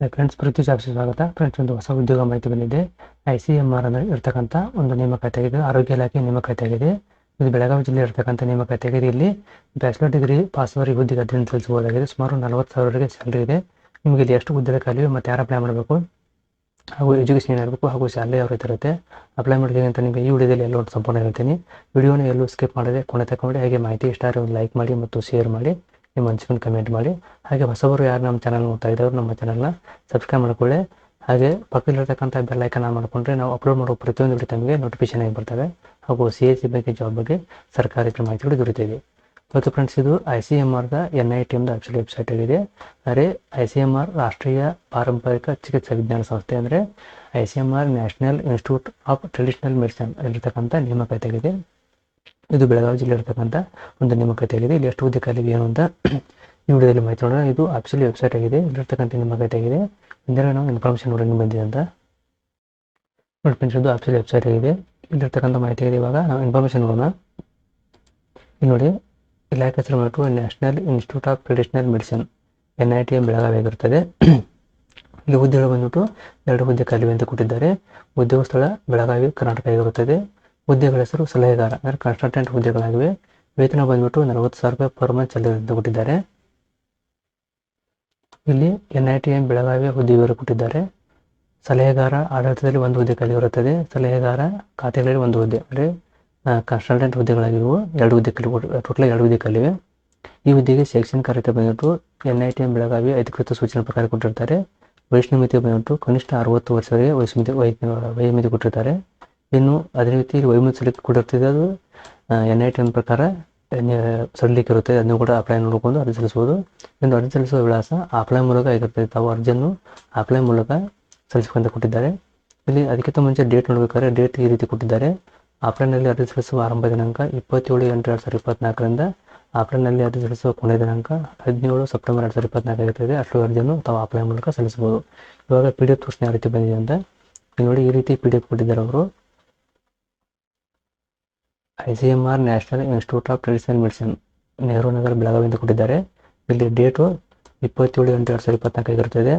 Friends ಪ್ರತಿ jobs ಸ್ವಾಗತ friends ಒಂದು ಹೊಸ ಉದ್ಯೋಗ ಮಾಹಿತಿ ಬಂದಿದೆ ಐ ಸಿ ಎಂ ಆರ್ ಅಂದರೆ ಒಂದು ನೇಮಕಾತಿ ಆಗಿದೆ ಆರೋಗ್ಯ ಇಲಾಖೆ ನೇಮಕಾತಿ ಆಗಿದೆ ಇದು ಬೆಳಗಾವಿ ಜಿಲ್ಲೆ ಇರ್ತಕ್ಕಂಥ ನೇಮಕಾತಿ ಆಗಿದೆ ಇಲ್ಲಿ ಬ್ಯಾಚುಲರ್ ಡಿಗ್ರಿ ಪಾಸ್ ಅವರ್ ಹುದ್ದೆಗೆ ಅಧ್ಯಯನ ಸಲ್ಲಿಸಬಹುದಾಗಿದೆ ಸುಮಾರು ನಲವತ್ತು ಸಾವಿರವರೆಗೆ ಸ್ಯಾಲ್ರಿ ಇದೆ ನಿಮಗೆ ಇಲ್ಲಿ ಎಷ್ಟು ಹುದ್ದೆಗಳ ಖಾಲಿ ಮತ್ತು ಯಾರು ಅಪ್ಲೈ ಮಾಡಬೇಕು ಹಾಗೂ ಎಜುಕೇಷನ್ ಏನಾಗಬೇಕು ಹಾಗೂ ಸ್ಯಾಲರಿ ಯಾವ ರೀತಿ ಇರುತ್ತೆ ಅಪ್ಲೈ ಮಾಡಿದ್ರೆ ಅಂತ ನಿಮಗೆ ಈ ವಿಡಿಯೋದಲ್ಲಿ ಎಲ್ಲೋ ಸಂಪೂರ್ಣ ಹೇಳ್ತೀನಿ ವಿಡಿಯೋನ ಎಲ್ಲೂ ಸ್ಕಿಪ್ ಮಾಡದೆ ಕೊನೆ ತಗೊಂಡು ಹಾಗೆ ಮಾಹಿತಿ ಇಷ್ಟ ಆದರೆ ಒಂದು ಲೈಕ್ ಮಾಡಿ ಮತ್ತು ಶೇರ್ ಮಾಡಿ ನಿಮ್ಮ ಹಂಚ್ಕೊಂಡು ಕಮೆಂಟ್ ಮಾಡಿ. ಹಾಗೆ ಹೊಸಬರು ಯಾರು ನಮ್ಮ ಚಾನಲ್ ನೋಡ್ತಾ ಇದ್ದವರು ನಮ್ಮ ಚಾನಲ್ನ ಸಬ್ಸ್ಕ್ರೈಬ್ ಮಾಡ್ಕೊಳ್ಳಿ. ಹಾಗೆ ಪಕ್ಕದಲ್ಲಿರ್ತಕ್ಕಂಥ ಬೆಲ್ ಐಕನ್ ಆನ್ ಮಾಡಿಕೊಂಡ್ರೆ ನಾವು ಅಪ್ಲೋಡ್ ಮಾಡೋ ಪ್ರತಿಯೊಂದು ವಿಡಿಯೋ ತಮಗೆ ನೋಟಿಫಿಕೇಶನ್ ಆಗಿ ಬರ್ತವೆ. ಹಾಗೂ ಸಿ ಎಸ್ ಸಿ ಬಗ್ಗೆ ಜಾಬ್ ಬಗ್ಗೆ ಸರ್ಕಾರಿ ಮಾಹಿತಿಗಳು ದೊರೆತಿದೆ ಮತ್ತು ಫ್ರೆಂಡ್ಸ್ ಇದು ಐ ಸಿ ಎಂ ಆರ್ದ ಎನ್ ಐ ಟಿ ಎಮ್ದು ಆಕ್ಚುಲಿ ವೆಬ್ಸೈಟ್ ಆಗಿದೆ ಅಂದರೆ ಐ ಸಿ ಎಂ ಆರ್ ರಾಷ್ಟ್ರೀಯ ಪಾರಂಪರಿಕ ಚಿಕಿತ್ಸಾ ವಿಜ್ಞಾನ ಸಂಸ್ಥೆ ಅಂದರೆ I C M R national institute of traditional medicine ಇರತಕ್ಕಂಥ ನೇಮಕಾತಿ ಆಗಿದೆ ಇದು ಬೆಳಗಾವಿ ಜಿಲ್ಲೆ ಇರತಕ್ಕಂತ ಒಂದು ನೇಮಕಾತಿ ಆಗಿದೆ ಇಲ್ಲಿ ಎಷ್ಟು ಹುದ್ದೆ ಖಾಲಿ ಏನು ಅಂತ ಈ ವಿಡಿಯೋದಲ್ಲಿ ಮಾಹಿತಿ ನೋಡೋಣ. ಇದು ಆಫೀಸಿಯಲ್ ವೆಬ್ಸೈಟ್ ಆಗಿದೆ. ಇಲ್ಲಿರ್ತಕ್ಕಂಥ ನೇಮಕಾತಿ ಆಗಿದೆ ಇಂದರೆ ನಾವು ಇನ್ಫಾರ್ಮೇಷನ್ ನೋಡಿ ಬಂದಿದೆ ಅಂತ. ನೋಡಿ ಫ್ರೆಂಡ್ಸ್ ಇದು ಆಫೀಸಿಯಲ್ ವೆಬ್ಸೈಟ್ ಆಗಿದೆ. ಇಲ್ಲಿರ್ತಕ್ಕಂಥ ಮಾಹಿತಿ ಆಗಿದೆ. ಇವಾಗ ನಾವು ಇನ್ಫಾರ್ಮೇಷನ್ ನೋಡೋಣ. ಇಲ್ಲಿ ನೋಡಿ ಇಲಾಖೆ ಹೆಸರು ಮಾಡಿಟ್ಟು national institute of traditional medicine N I T M Belagavi ಆಗಿರ್ತದೆ ಇಲ್ಲಿ ಹುದ್ದೆಗಳು ಬಂದ್ಬಿಟ್ಟು ಎರಡು ಹುದ್ದೆ ಖಾಲಿ ಅಂತ ಕೊಟ್ಟಿದ್ದಾರೆ. ಉದ್ಯೋಗ ಸ್ಥಳ ಬೆಳಗಾವಿ ಕರ್ನಾಟಕ ಆಗಿರುತ್ತದೆ ಹುದ್ದೆಗಳ ಹೆಸರು, ಸಲಹೆಗಾರ, ಅಂದರೆ ಕನ್ಸಲ್ಟೆಂಟ್ ಹುದ್ದೆಗಳಾಗಿವೆ. ವೇತನ ಬಂದ್ಬಿಟ್ಟು ನಲವತ್ತು ಸಾವಿರ ರೂಪಾಯಿ ಪರ್ ಮಂತ್ ಅಂತ ಕೊಟ್ಟಿದ್ದಾರೆ. ಇಲ್ಲಿ ಎನ್ ಐ ಟಿ ಎಂ ಬೆಳಗಾವಿಯ ಹುದ್ದೆ ಕೊಟ್ಟಿದ್ದಾರೆ. ಸಲಹೆಗಾರ ಆಡಳಿತದಲ್ಲಿ ಒಂದು ಹುದ್ದೆ ಖಾಲಿ ಇರುತ್ತದೆ. ಸಲಹೆಗಾರ ಖಾತೆಗಳಲ್ಲಿ ಒಂದು ಹುದ್ದೆ, ಅಂದರೆ ಕನ್ಸಲ್ಟೆಂಟ್ ಹುದ್ದೆಗಳಾಗಿರುವ ಎರಡು ಹುದ್ದೆ ಕಲಿ ಟೋಟಲ್ ಎರಡು ಹುದ್ದೆ ಕಲಿವೆ ಈ ಹುದ್ದೆಗೆ ಶೈಕ್ಷಣಿಕ ಅರ್ಹತೆ ಬಂದ್ಬಿಟ್ಟು N I T M Belagavi ಅಧಿಕೃತ ಸೂಚನೆ ಪ್ರಕಾರ ಕೊಟ್ಟಿರ್ತಾರೆ. ವಯಸ್ಸಿನ ಮಿತಿ ಬಂದ್ಬಿಟ್ಟು ಕನಿಷ್ಠ ಅರವತ್ತು ವರ್ಷವರೆಗೆ ವಯಸ್ಸು ಮಿತಿ ವಯ ವಯೋಮಿತಿ ಕೊಟ್ಟಿರ್ತಾರೆ. ಇನ್ನು ಅದೇ ರೀತಿ ವಯೋಮಿತಿ ಕೂಡ ಇರ್ತದೆ. ಅದು ಎನ್ ಐ ಟಿ ಎನ್ ಪ್ರಕಾರ ಸಲ್ಲಿಕೆ ಇರುತ್ತೆ. ಅದನ್ನು ಕೂಡ ಅಪ್ಲೈ ನೋಡ್ಕೊಂಡು ಅರ್ಜಿ ಸಲ್ಲಿಸಬಹುದು. ಇನ್ನು ಅರ್ಜಿ ಸಲ್ಲಿಸುವ ವಿಳಾಸ ಅಪ್ಲೈ ಮೂಲಕ ಆಗಿರ್ತದೆ. ತಾವು ಅರ್ಜಿಯನ್ನು ಅಪ್ಲೈ ಮೂಲಕ ಸಲ್ಲಿಸಿಕೊಂಡು ಕೊಟ್ಟಿದ್ದಾರೆ. ಇಲ್ಲಿ ಅದಕ್ಕಿಂತ ಮುಂಚೆ ಡೇಟ್ ನೋಡಬೇಕಾದ್ರೆ ಡೇಟ್ ಈ ರೀತಿ ಕೊಟ್ಟಿದ್ದಾರೆ. ಆಪ್ಲೈನಲ್ಲಿ ಅರ್ಜಿ ಸಲ್ಲಿಸುವ ಆರಂಭ ದಿನಾಂಕ ಇಪ್ಪತ್ತೇಳು ಎಂಟು ಎರಡು ಸಾವಿರದ ಇಪ್ಪತ್ನಾಲ್ಕರಿಂದ ಆಪ್ಲೈನಲ್ಲಿ ಅರ್ಜಿ ಸಲ್ಲಿಸುವ ಕೊನೆಯ ದಿನಾಂಕ ಹದಿನೇಳು ಸೆಪ್ಟೆಂಬರ್ ಎರಡು ಸಾವಿರದ ಇಪ್ಪತ್ನಾಲ್ಕು ಆಗಿರ್ತದೆ. ಅಷ್ಟು ಅರ್ಜಿಯನ್ನು ತಾವು ಅಪ್ಲೈ ಮೂಲಕ ಸಲ್ಲಿಸಬಹುದು. ಇವಾಗ ಪಿ ಡಿ ಎಫ್ ತೋರಿಸ್ನ ಯಾವ ರೀತಿ ಬಂದಿದೆ ಅಂತ. ನೋಡಿ ಈ ರೀತಿ ಪಿ ಡಿ ಎಫ್ ಕೊಟ್ಟಿದ್ದಾರೆ ಅವರು. I C M R national institute of traditional medicine, Nehru Nagar Belagavi ಅಂತ ಕೊಟ್ಟಿದ್ದಾರೆ. ಇಲ್ಲಿ ಡೇಟು ಇಪ್ಪತ್ತೇಳು ಎಂಟು ಎರಡು ಸಾವಿರದ ಇಪ್ಪತ್ನಾಲ್ಕು ಆಗಿರುತ್ತದೆ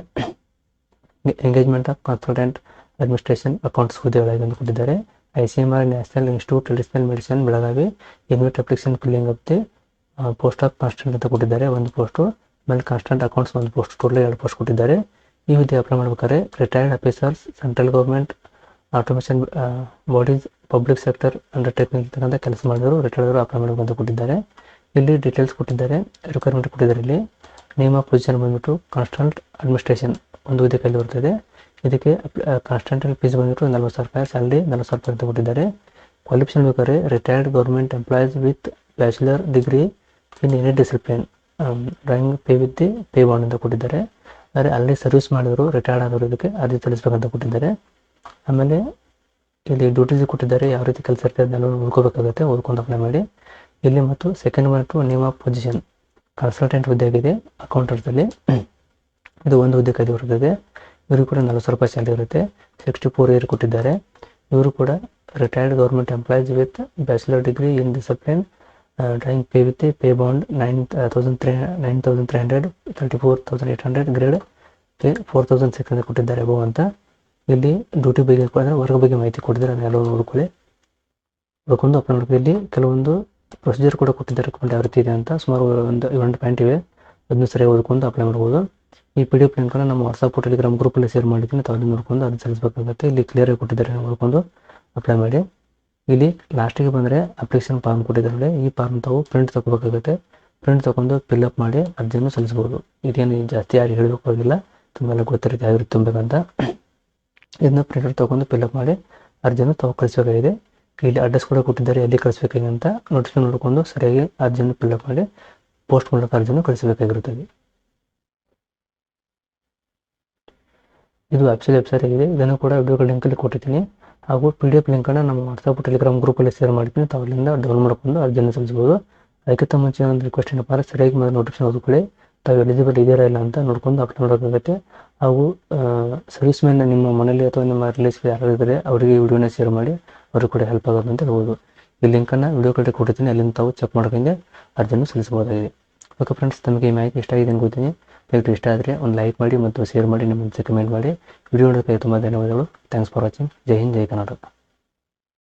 engagement of consultant administration accounts ಹುದ್ದೆಗಳಾಗಿ ಅಂತ ಕೊಟ್ಟಿದ್ದಾರೆ. I C M R national institute traditional medicine, Belagavi, invite application filling the post of consultant ಅಂತ ಕೊಟ್ಟಿದ್ದಾರೆ. ಒಂದು ಪೋಸ್ಟು ಆಮೇಲೆ ಕಾನ್ಸ್ಟೆಂಟ್ ಅಕೌಂಟ್ಸ್ ಒಂದು ಪೋಸ್ಟ್ ಟೋಟಲ್ ಎರಡು ಪೋಸ್ಟ್ ಕೊಟ್ಟಿದ್ದಾರೆ. ಈ ಹುದ್ದೆ ಅಪ್ಲೈ ಮಾಡ್ಬೇಕಾದ್ರೆ retired officers central government automation bodies public sector undertaking ಇರ್ತಕ್ಕಂಥ ಕೆಲಸ ಮಾಡಿದರು ರಿಟೈರ್ಡ್ ಅಪ್ಲೈ ಬಂದು ಕೊಟ್ಟಿದ್ದಾರೆ. ಇಲ್ಲಿ ಡೀಟೇಲ್ಸ್ ಕೊಟ್ಟಿದ್ದಾರೆ ರಿಕ್ವೈರ್ಮೆಂಟ್ ಕೊಟ್ಟಿದ್ದಾರೆ ಇಲ್ಲಿ. ನೇಮ್ ಆಫ್ ಪೊಸಿಷನ್ ಬಂದ್ಬಿಟ್ಟು ಕಾನ್ಸ್ಟಂಟ್ ಅಡ್ಮಿನಿಸ್ಟ್ರೇಷನ್ ಒಂದು ಹುದ್ದೆ ಕೈಲಿ ಬರ್ತದೆ. ಇದಕ್ಕೆ ಕಾನ್ಸ್ಟೆಂಟ್ ಫೀಸ್ ಬಂದ್ಬಿಟ್ಟು ನಲ್ವತ್ತು ಸಾವಿರ ರೂಪಾಯಿ ಸ್ಯಾಲ್ರಿ ನಲ್ವತ್ತು ಸಾವಿರ ರೂಪಾಯಿ ಅಂತ ಕೊಟ್ಟಿದ್ದಾರೆ. ಕ್ವಾಲಿಫಿಕೇಷನ್ ಬೇಕಾದ್ರೆ retired government employees with bachelor degree in any discipline drawing pay with the pay band ಅಂತ ಕೊಟ್ಟಿದ್ದಾರೆ. ಅಂದರೆ ಅಲ್ಲಿ ಸರ್ವಿಸ್ ಮಾಡಿದ್ರು ರಿಟೈರ್ಡ್ ಆದವರು ಇದಕ್ಕೆ ಅರ್ಜಿ ಸಲ್ಲಿಸಬೇಕಂತ ಕೊಟ್ಟಿದ್ದಾರೆ. ಆಮೇಲೆ ಇಲ್ಲಿ ಡ್ಯೂಟೀಸ್ ಕೊಟ್ಟಿದ್ದಾರೆ, ಯಾವ ರೀತಿ ಕೆಲಸ ಇರ್ತದೆ ಅದನ್ನು ಓದ್ಕೋಬೇಕಾಗುತ್ತೆ ಓದ್ಕೊಂಡು ಅಪ್ಲೈ ಮಾಡಿ. ಇಲ್ಲಿ ಮತ್ತು ಸೆಕೆಂಡ್ ಬಂದು ನಿಮ್ಮ ಪೊಸಿಷನ್ ಕನ್ಸಲ್ಟೆಂಟ್ ಹುದ್ದೆ ಆಗಿದೆ ಅಕೌಂಟರ್ಸಲ್ಲಿ ಇದು ಒಂದು ಹುದ್ದೆ ಕೈದು ಬರ್ತದೆ. ಇವರು ಕೂಡ ನಲ್ವತ್ತು ಸಾವಿರ ರೂಪಾಯಿ ಸ್ಯಾಲರಿ ಇರುತ್ತೆ. ಸಿಕ್ಸ್ಟಿ ಫೋರ್ ಇಯರ್ ಕೊಟ್ಟಿದ್ದಾರೆ. ಇವರು ಕೂಡ retired government employees with bachelor degree in discipline drawing pay with pay band nine thousand three nine thousand three hundred thirty four thousand eight hundred grade pay four thousand six hundred ಕೊಟ್ಟಿದ್ದಾರೆ above ಅಂತ. ಇಲ್ಲಿ duty ಬಗ್ಗೆ ಅಂದರೆ ವರ್ಗ ಬಗ್ಗೆ ಮಾಹಿತಿ ಕೊಟ್ಟಿದ್ದಾರೆ ಅದನ್ನೆಲ್ಲ ನೋಡ್ಕೊಳ್ಳಿ. ನೋಡ್ಕೊಂಡು ಅಪ್ಲೈ ನೋಡ್ಕೊಳ್ಳಿ ಇಲ್ಲಿ ಕೆಲವೊಂದು ಪ್ರೊಸೀಜರ್ ಕೂಡ ಕೊಟ್ಟಿದ್ದಾರೆ ರಿಕಮೆಂಡ್ ಯಾವ ರೀತಿ ಇದೆ ಅಂತ ಸುಮಾರು ಒಂದು ಇವೆಂಟ್ ಪಾಯಿಂಟ್ ಇವೆ. ಅದನ್ನು ಸರಿಯಾಗಿ ಓದ್ಕೊಂಡು ಅಪ್ಲೈ ಮಾಡ್ಬೋದು. ಈ ಪಿ ಡಿ ಎಫ್ ಲಿಂಕನ್ನು ನಮ್ಮ ವಾಟ್ಸಪ್ ಟೆಲಿಗ್ರಾಮ್ ಗ್ರೂಪಲ್ಲಿ ಶೇರ್ ಮಾಡಿದ್ದೀನಿ. ತಾವು ನೋಡ್ಕೊಂಡು ಅದನ್ನು ಸಲ್ಲಿಸಬೇಕಾಗುತ್ತೆ ಇಲ್ಲಿ ಕ್ಲಿಯರಾಗಿ ಕೊಟ್ಟಿದ್ದಾರೆ ನೋಡ್ಕೊಂಡು ಅಪ್ಲೈ ಮಾಡಿ. ಇಲ್ಲಿ ಲಾಸ್ಟಿಗೆ ಬಂದರೆ ಅಪ್ಲಿಕೇಶನ್ ಫಾರ್ಮ್ ಕೊಟ್ಟಿದ್ದಾರೆ ಈ ಫಾರ್ಮ್ ತಾವು ಪ್ರಿಂಟ್ ತಗೋಬೇಕಾಗುತ್ತೆ. ಪ್ರಿಂಟ್ ತಗೊಂಡು ಫಿಲ್ಅಪ್ ಮಾಡಿ ಅರ್ಜಿಯನ್ನು ಸಲ್ಲಿಸ್ಬೋದು. ಇದೇನು ಜಾಸ್ತಿ ಯಾರು ಹೇಳಬೇಕಾಗಿಲ್ಲ ತುಂಬೆಲ್ಲ ಗೊತ್ತಿರುತ್ತೆ ಯಾವ ರೀತಿ ತುಂಬಬೇಕಂತ ಇದನ್ನ ಪ್ರಿಂಟರ್ ತಗೊಂಡು ಫಿಲ್ಅಪ್ ಮಾಡಿ ಅರ್ಜಿಯನ್ನು ತಾವು ಕಳಿಸಬೇಕಾಗಿದೆ. ಇಲ್ಲಿ ಅಡ್ರೆಸ್ ಕೂಡ ಕೊಟ್ಟಿದ್ದಾರೆ, ಎಲ್ಲಿ ಕಳಿಸ್ಬೇಕಾಗಿ ಅಂತ ನೋಟಿಸ್ ನೋಡಿಕೊಂಡು ಸರಿಯಾಗಿ ಅರ್ಜಿಯನ್ನು ಫಿಲ್ಅಪ್ ಮಾಡಿ ಪೋಸ್ಟ್ ಮೂಲಕ ಅರ್ಜಿಯನ್ನು ಕಳಿಸಬೇಕಾಗಿರುತ್ತದೆ ಇದು ವೆಬ್ಸೈಟ್ ವೆಬ್ಸೈಟ್ ಆಗಿದೆ. ಇದನ್ನು ಕೂಡ ವಿಡಿಯೋಗಳ ಲಿಂಕಲ್ಲಿ ಕೊಟ್ಟಿದ್ದೀನಿ. ಹಾಗೂ ಪಿ ಡಿ ಎಫ್ ಲಿಂಕನ್ನು ನಮ್ಮ ವಾಟ್ಸಪ್ ಟೆಲಿಗ್ರಾಮ್ ಗ್ರೂಪಲ್ಲಿ ಶೇರ್ ಮಾಡ್ತೀನಿ. ತಾವು ಡೌನ್ಲೋಡ್ ಡೌನ್ ಮಾಡ್ಕೊಂಡು ಅರ್ಜಿಯನ್ನು ಸಲ್ಲಿಸ್ಬೋದು ಅದಕ್ಕಿಂತ ಮುಂಚೆ ಒಂದು ರಿಕ್ವೆಸ್ಟ್ ಏನಪ್ಪ ಸರಿಯಾಗಿ ನೋಟಿಫಿಕೇಶನ್ ಓದ್ಕೊಳ್ಳಿ. ತಾವು ಎಲಿಜಿಬಲ್ ಇದೆಯಾ ಇಲ್ಲ ಅಂತ ನೋಡ್ಕೊಂಡು ಅಪ್ಲೈ ಮಾಡೋಕ್ಕಾಗುತ್ತೆ ಹಾಗೂ ಸರ್ವಿಸ್ ಮ್ಯಾನ್ ನಿಮ್ಮ ಮನೇಲಿ ಅಥವಾ ನಿಮ್ಮ ರಿಲೇಟಿವ್ ಯಾರು ಇದ್ದರೆ, ಅವರಿಗೆ ಈ ವಿಡಿಯೋನ ಶೇರ್ ಮಾಡಿ, ಅವ್ರಿಗೆ ಕೂಡ ಹೆಲ್ಪ್ ಆಗೋದು ಅಂತ ಹೇಳ್ಬೋದು. ಈ ಲಿಂಕನ್ನು ವಿಡಿಯೋ ಕಡೆ ಕೊಟ್ಟಿದ್ದೀನಿ ಅಲ್ಲಿಂದ ತಾವು ಚೆಕ್ ಮಾಡ್ಕೊಂಡು ಅರ್ಜಿಯನ್ನು ಸಲ್ಲಿಸಬಹುದಾಗಿದೆ. ಓಕೆ ಫ್ರೆಂಡ್ಸ್ ತಮಗೆ ಈ ಮಾಹಿತಿ ಇಷ್ಟ ಆಗಿದೆ ಅನ್ಕೋತೀನಿ. ದಯವಿಟ್ಟು ಇಷ್ಟ ಆದರೆ ಒಂದು ಲೈಕ್ ಮಾಡಿ ಮತ್ತು ಶೇರ್ ಮಾಡಿ ನಿಮ್ಮ ಕಮೆಂಟ್ ಮಾಡಿ. ವಿಡಿಯೋ ನೋಡೋದಕ್ಕೆ ತುಂಬ ಧನ್ಯವಾದಗಳು. ಥ್ಯಾಂಕ್ಸ್ ಫಾರ್ ವಾಚಿಂಗ್ ಜೈ ಹಿಂದ್, ಜೈ ಕರ್ನಾಟಕ.